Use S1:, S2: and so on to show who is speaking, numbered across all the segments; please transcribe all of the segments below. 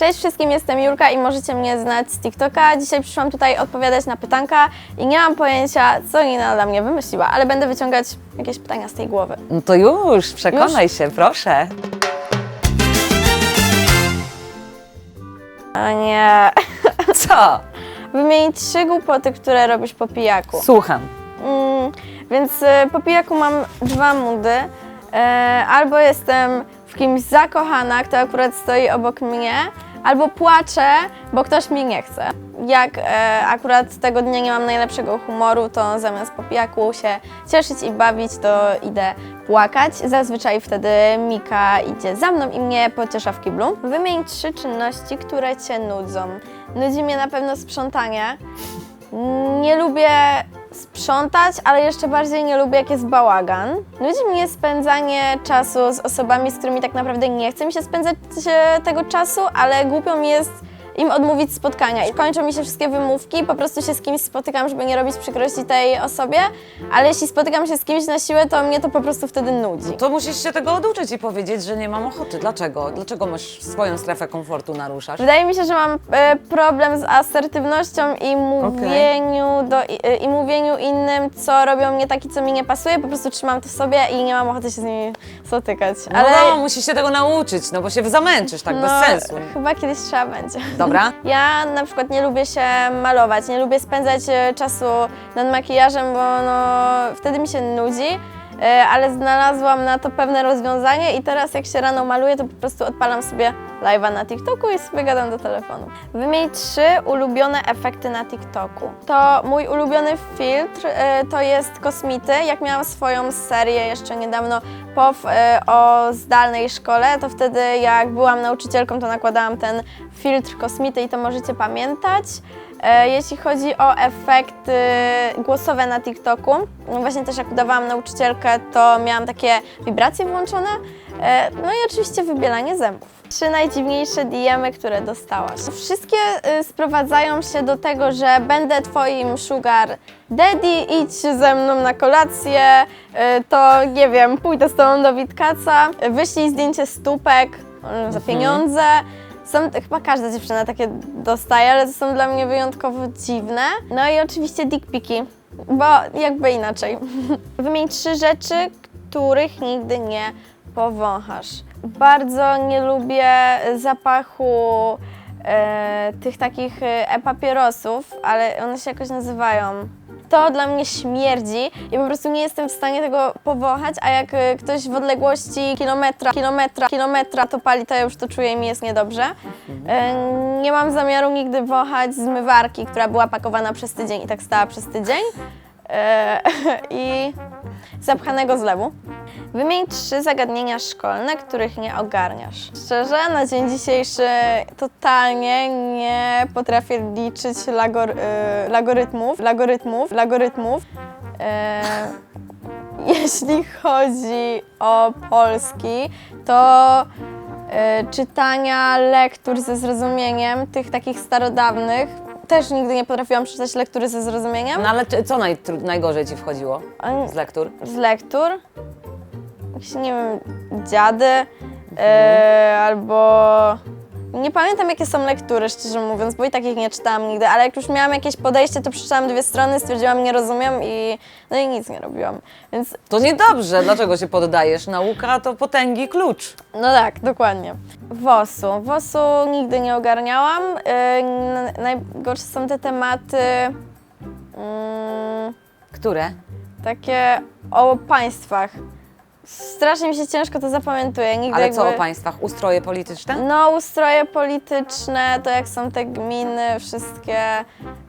S1: Cześć wszystkim, jestem Julka i możecie mnie znać z TikToka. Dzisiaj przyszłam tutaj odpowiadać na pytanka i nie mam pojęcia, co Nina dla mnie wymyśliła, ale będę wyciągać jakieś pytania z tej głowy.
S2: No to już, przekonaj się, proszę.
S1: O nie.
S2: Co?
S1: Wymienić trzy głupoty, które robisz po pijaku.
S2: Słucham.
S1: Mm, więc y, po pijaku mam dwa mudy. E, albo jestem w kimś zakochana, kto akurat stoi obok mnie, albo płaczę, bo ktoś mi nie chce. Jak e, akurat tego dnia nie mam najlepszego humoru, to zamiast po pijaku się cieszyć i bawić, to idę płakać. Zazwyczaj wtedy Mika idzie za mną i mnie pociesza w kiblu. Wymień trzy czynności, które Cię nudzą. Nudzi mnie na pewno sprzątanie. Nie lubię sprzątać, ale jeszcze bardziej nie lubię, jak jest bałagan. Nudzi mnie spędzanie czasu z osobami, z którymi tak naprawdę nie chce mi się spędzać e, tego czasu, ale głupio mi jest im odmówić spotkania. I kończą mi się wszystkie wymówki, po prostu się z kimś spotykam, żeby nie robić przykrości tej osobie, ale jeśli spotykam się z kimś na siłę, to mnie to po prostu wtedy nudzi.
S2: To musisz się tego oduczyć i powiedzieć, że nie mam ochoty. Dlaczego? Dlaczego masz swoją strefę komfortu naruszasz?
S1: Wydaje mi się, że mam e, problem z asertywnością i mówieniu, do, i, e, i mówieniu innym, co robią mnie taki, co mi nie pasuje. Po prostu trzymam to w sobie i nie mam ochoty się z nimi spotykać.
S2: Ale no, musisz się tego nauczyć, no bo się zamęczysz tak bez sensu.
S1: Chyba kiedyś trzeba będzie.
S2: Dobra?
S1: Ja na przykład nie lubię się malować, nie lubię spędzać e, czasu nad makijażem, bo no, wtedy mi się nudzi. E, Ale znalazłam na to pewne rozwiązanie i teraz jak się rano maluję, to po prostu odpalam sobie live'a na TikToku i sobie gadam do telefonu. Wymień trzy ulubione efekty na TikToku. To mój ulubiony filtr e, to jest kosmity. Jak miałam swoją serię jeszcze niedawno POW e, o zdalnej szkole, to wtedy jak byłam nauczycielką, to nakładałam ten filtr kosmity i to możecie pamiętać. E, Jeśli chodzi o efekty głosowe na TikToku, no właśnie też jak udawałam nauczycielkę, to miałam takie wibracje włączone. E, No i oczywiście wybielanie zębów. Trzy najdziwniejsze diemy, które dostałaś. Wszystkie y, sprowadzają się do tego, że będę twoim sugar daddy, idź ze mną na kolację, y, to nie wiem, pójdę z tobą do Witkaca, wyślij zdjęcie stópek y, za pieniądze. Są, chyba każda dziewczyna takie dostaje, ale to są dla mnie wyjątkowo dziwne. No i oczywiście dickpiki, bo jakby inaczej. Wymień trzy rzeczy, których nigdy nie powąchasz. Bardzo nie lubię zapachu e, tych takich e, e-papierosów, ale one się jakoś nazywają. To dla mnie śmierdzi i po prostu nie jestem w stanie tego powąchać, a jak e, ktoś w odległości kilometra, kilometra, kilometra to pali, to ja już to czuję i mi jest niedobrze. E, Nie mam zamiaru nigdy wąchać zmywarki, która była pakowana przez tydzień i tak stała przez tydzień. E, I zapchanego zlewu. Wymień trzy zagadnienia szkolne, których nie ogarniasz. Szczerze, na dzień dzisiejszy totalnie nie potrafię liczyć lagor, logarytmów, logarytmów. E, jeśli chodzi o polski, to e, czytania lektur ze zrozumieniem, tych takich starodawnych. Też nigdy nie potrafiłam przeczytać lektury ze zrozumieniem.
S2: No ale czy- co najgorzej ci wchodziło z lektur?
S1: z lektur. Jakieś, nie wiem, dziady e, albo... Nie pamiętam, jakie są lektury, szczerze mówiąc, bo i takich nie czytałam nigdy, ale jak już miałam jakieś podejście, to przeczytałam dwie strony, stwierdziłam, nie rozumiem i no i nic nie robiłam. Więc
S2: To niedobrze, dlaczego się poddajesz? Nauka to potęgi klucz.
S1: no tak, dokładnie. WOS-u. WOS-u nigdy nie ogarniałam. N- najgorsze są te tematy mm,
S2: Które?
S1: takie o państwach. Strasznie mi się ciężko to zapamiętuje. Nigdy
S2: Ale co o państwach? Ustroje polityczne?
S1: No, ustroje polityczne, to jak są te gminy, wszystkie,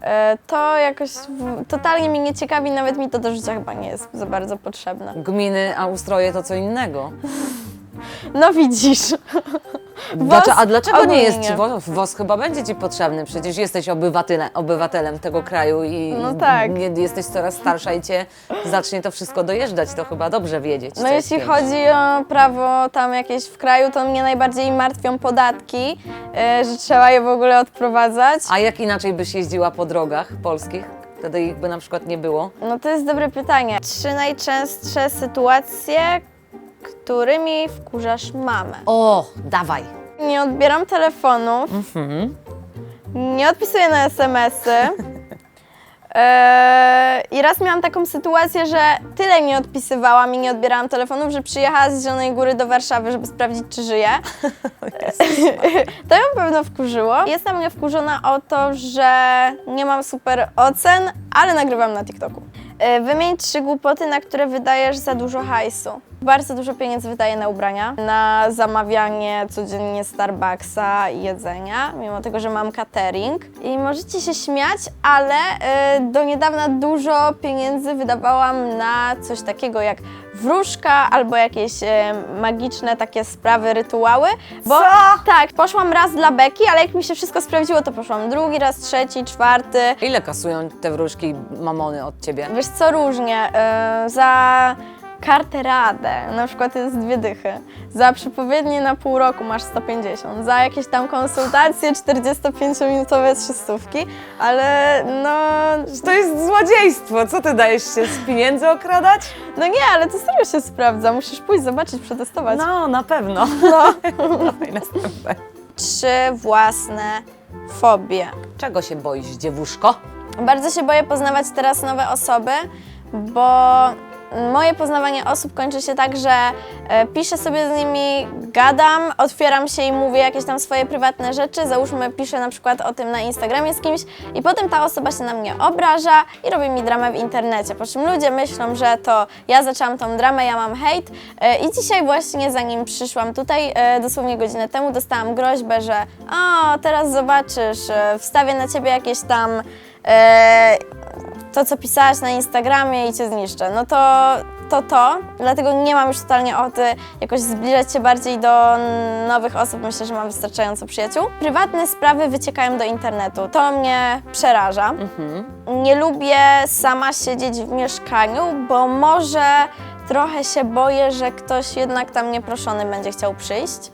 S1: e, to jakoś w, totalnie mnie nie ciekawi, nawet mi to do życia chyba nie jest za bardzo potrzebne.
S2: Gminy, a ustroje to co innego.
S1: No widzisz.
S2: Dlaczego, a dlaczego nie jest ci chyba będzie ci potrzebny, przecież jesteś obywatele, obywatelem tego kraju i
S1: No tak.
S2: nie, jesteś coraz starsza i cię zacznie to wszystko dojeżdżać, to chyba dobrze wiedzieć. co
S1: No
S2: jest
S1: jeśli chodzi o prawo tam jakieś w kraju, to mnie najbardziej martwią podatki, e, że trzeba je w ogóle odprowadzać.
S2: A jak inaczej byś jeździła po drogach polskich? Wtedy ich by na przykład nie było.
S1: No to jest dobre pytanie. Trzy najczęstsze sytuacje, którymi wkurzasz mamę.
S2: O, dawaj.
S1: Nie odbieram telefonów, nie odpisuję na SMS-y. Eee, I raz miałam taką sytuację, że tyle nie odpisywałam i nie odbierałam telefonów, że przyjechała z Zielonej Góry do Warszawy, żeby sprawdzić, czy żyję. to ją pewno wkurzyło. Jestem mnie wkurzona o to, że nie mam super ocen, ale nagrywam na TikToku. Eee, Wymień trzy głupoty, na które wydajesz za dużo hajsu. Bardzo dużo pieniędzy wydaję na ubrania, na zamawianie codziennie Starbucksa i jedzenia, mimo tego, że mam catering. I możecie się śmiać, ale e, do niedawna dużo pieniędzy wydawałam na coś takiego jak wróżka albo jakieś e, magiczne takie sprawy, rytuały. Bo
S2: Co?
S1: tak, poszłam raz dla Beki, ale jak mi się wszystko sprawdziło, to poszłam drugi raz, trzeci, czwarty.
S2: Ile kasują te wróżki mamony od ciebie?
S1: Wiesz co, różnie. E, za kartę radę na przykład jest dwie dychy. Za przepowiednie na pół roku masz 150. Za jakieś tam konsultacje 45-minutowe trzystówki, ale no...
S2: To jest złodziejstwo. Co ty dajesz się z pieniędzy okradać?
S1: No nie, ale to serio się sprawdza. Musisz pójść, zobaczyć, przetestować.
S2: No, na pewno.
S1: No.
S2: Dawaj następne.
S1: Trzy własne fobie.
S2: Czego się boisz, dziewuszko?
S1: Bardzo się boję poznawać teraz nowe osoby, bo moje poznawanie osób kończy się tak, że e, piszę sobie z nimi, gadam, otwieram się i mówię jakieś tam swoje prywatne rzeczy. Załóżmy, piszę na przykład o tym na Instagramie z kimś i potem ta osoba się na mnie obraża i robi mi dramę w internecie. Po czym ludzie myślą, że to ja zaczęłam tą dramę, ja mam hejt. E, I dzisiaj właśnie zanim przyszłam tutaj, e, dosłownie godzinę temu, dostałam groźbę, że o, teraz zobaczysz, wstawię na ciebie jakieś tam e, to, co pisałaś na Instagramie i cię zniszczę. No to to, to. Dlatego nie mam już totalnie ochoty jakoś zbliżać się bardziej do nowych osób. Myślę, że mam wystarczająco przyjaciół. Prywatne sprawy wyciekają do internetu. To mnie przeraża. Nie lubię sama siedzieć w mieszkaniu, bo może trochę się boję, że ktoś jednak tam nieproszony będzie chciał przyjść.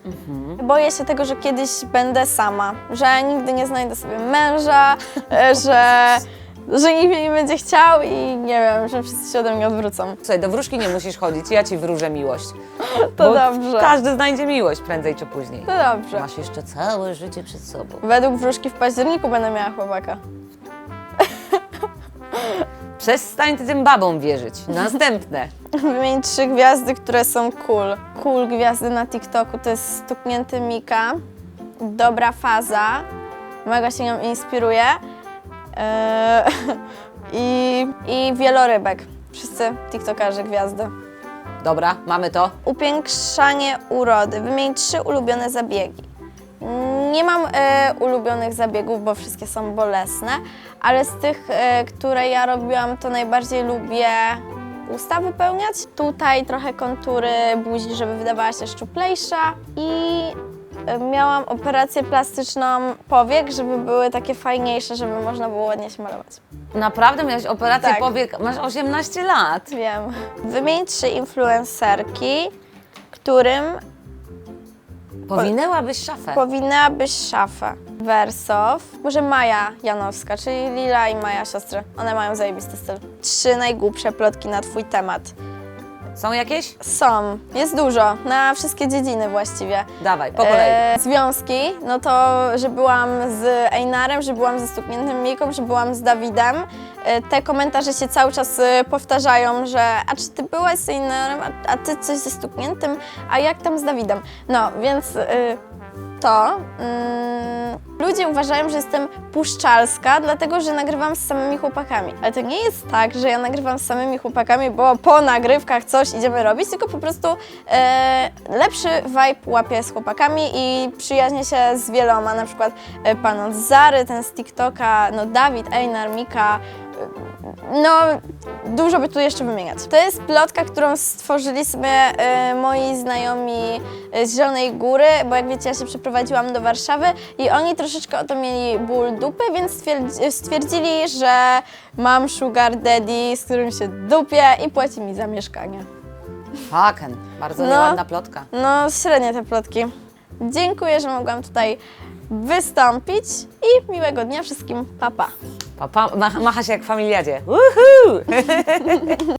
S1: Boję się tego, że kiedyś będę sama, że nigdy nie znajdę sobie męża, e, że, że nikt mnie nie będzie chciał i nie wiem, że wszyscy się ode mnie odwrócą.
S2: Słuchaj, do wróżki nie musisz chodzić, ja ci wróżę miłość.
S1: To
S2: Bo
S1: dobrze.
S2: Każdy znajdzie miłość prędzej czy później.
S1: To dobrze.
S2: Masz jeszcze całe życie przed sobą.
S1: Według wróżki w październiku będę miała chłopaka.
S2: Przestań tym babom wierzyć. Następne.
S1: Wymień trzy gwiazdy, które są cool. Cool gwiazdy na TikToku to jest Stuknięty Mika, Dobra Faza, mega się nią inspiruje Eee, i, i Wielorybek. Wszyscy TikTokerzy gwiazdy.
S2: Dobra, mamy to.
S1: Upiększanie urody. Wymień trzy ulubione zabiegi. Nie mam e, ulubionych zabiegów, bo wszystkie są bolesne, ale z tych, e, które ja robiłam, to najbardziej lubię usta wypełniać. Tutaj trochę kontury buzi, żeby wydawała się szczuplejsza i miałam operację plastyczną powiek, żeby były takie fajniejsze, żeby można było ładnie się malować.
S2: Naprawdę miałeś operację
S1: Tak.
S2: powiek, masz 18 lat.
S1: Wiem. Wymień trzy influencerki, którym
S2: Powinęłabyś szafę.
S1: Powinnabyś szafę. Wersow. Może Maja Janowska, czyli Lila i Maja siostry. One mają zajebisty styl. Trzy najgłupsze plotki na twój temat.
S2: Są jakieś?
S1: Są. Jest dużo. Na wszystkie dziedziny właściwie.
S2: Dawaj, po kolei.
S1: E, związki, no to, że byłam z Einarem, że byłam ze Stukniętym Miką, że byłam z Dawidem. E, te komentarze się cały czas e, powtarzają, że a czy ty byłaś z Einarem, a, a ty coś ze Stukniętym, a jak tam z Dawidem? No, więc e, to mm, ludzie uważają, że jestem puszczalska, dlatego że nagrywam z samymi chłopakami. Ale to nie jest tak, że ja nagrywam z samymi chłopakami, bo po nagrywkach coś idziemy robić, tylko po prostu e, lepszy vibe łapię z chłopakami i przyjaźnię się z wieloma, na przykład e, pan od Zary, ten z TikToka, no Dawid, Einar, Mika, no, dużo by tu jeszcze wymieniać. To jest plotka, którą stworzyli sobie e, moi znajomi e, z Zielonej Góry, bo jak wiecie, ja się przeprowadziłam do Warszawy i oni troszeczkę o to mieli ból dupy, więc stwierdzi- stwierdzili, że mam sugar daddy, z którym się dupię i płaci mi za mieszkanie.
S2: Faken. Bardzo
S1: No.
S2: nieładna plotka.
S1: No, średnie te plotki. Dziękuję, że mogłam tutaj wystąpić i miłego dnia wszystkim. Pa, pa.
S2: Papa, macha, macha się jak w familiadzie. Uhu!